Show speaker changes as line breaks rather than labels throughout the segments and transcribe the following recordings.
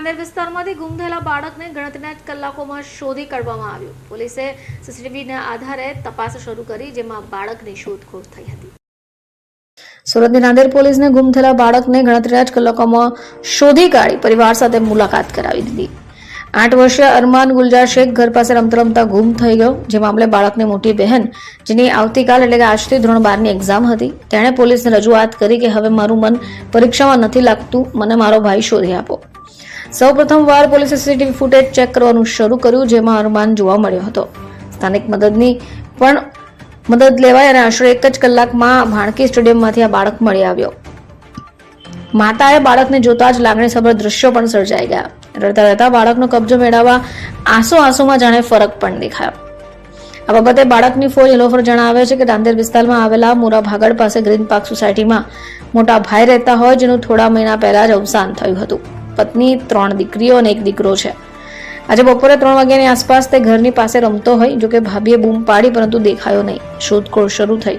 નાંદેડ વિસ્તારમાંથી ગુમ થયેલા બાળકને ગણતરીના કલાકોમાં શોધી કાઢવામાં આવ્યું. પોલીસે સીસીટીવીના આધારે તપાસ શરૂ કરી, જેમાં બાળકની શોધખોળ થઈ હતી. સુરતની નાંદેડ પોલીસને ગુમ થયેલા બાળકને ગણતરીના જ કલાકોમાં શોધી કાઢી પરિવાર સાથે મુલાકાત કરાવી દીધી. આઠ વર્ષીય અરમાન ગુલજાર શેખ ઘર પાસે રમતા રમતા ગુમ થઈ ગયો, જે મામલે બાળકની મોટી બહેન, જેની આવતીકાલ એટલે કે આજથી ધોરણ બારની એક્ઝામ હતી, તેણે પોલીસને રજૂઆત કરી કે હવે મારું મન પરીક્ષામાં નથી લાગતું, મને મારો ભાઈ શોધી આપો. સૌ વાર પોલીસે સીસીટીવી ફૂટેજ ચેક કરવાનું શરૂ કર્યું, જેમાં અનુમાન જોવા મળ્યો હતો. સ્થાનિક મદદની પણ મદદ લેવાય અને આશરે એક જ કલાકમાં ભાણકી સ્ટેડિયમમાંથી આ બાળક મળી આવ્યો. માતાએ બાળકને જોતા જ લાગણીસભર દ્રશ્યો પણ સર્જાઈ ગયા. રડતા રડતા બાળકનો કબજો મેળવવા આંસુ આંસુમાં જાણે ફરક પણ દેખાયો. આ બાબતે બાળકની ફોજ એલોફર જણાવે છે કે દાંદેર વિસ્તારમાં આવેલા મોરા ભાગડ પાસે ગ્રીન પાર્ક સોસાયટીમાં મોટા ભાઈ રહેતા હોય, જેનું થોડા મહિના પહેલા જ અવસાન થયું હતું. પત્ની ત્રણ દીકરીઓ અને એક દીકરો છે. આજે બપોરે ત્રણ વાગ્યાની આસપાસ તે ઘરની પાસે રમતો હોય, જોકે ભાભીએ બૂમ પાડી, પરંતુ દેખાયો નહીં. શોધખોળ શરૂ થઈ.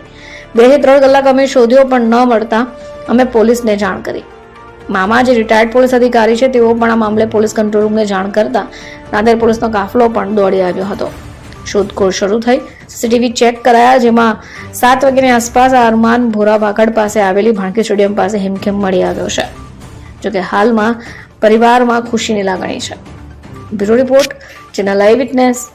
બે ત્રણ કલાક અમે શોધ્યો, પણ ન મળતા અમે પોલીસને જાણ કરી. મામા જે રિટાયર્ડ પોલીસ અધિકારી છે, તેઓ પણ આ મામલે પોલીસ કંટ્રોલ રૂમને જાણ કરતા નાંદેડ પોલીસનો કાફલો પણ દોડી આવ્યો હતો. શોધખોળ શરૂ થઈ. સીસીટીવી ચેક કરાયા, જેમાં સાત વાગ્યાની આસપાસ આ અરમાન ભોરા પાસે આવેલી ભાણકી સ્ટેડિયમ પાસે હિમખેમ મળી આવ્યો છે. જોકે હાલમાં પરિવારમાં ખુશીની લાગણી છે. Bureau report channel live witness.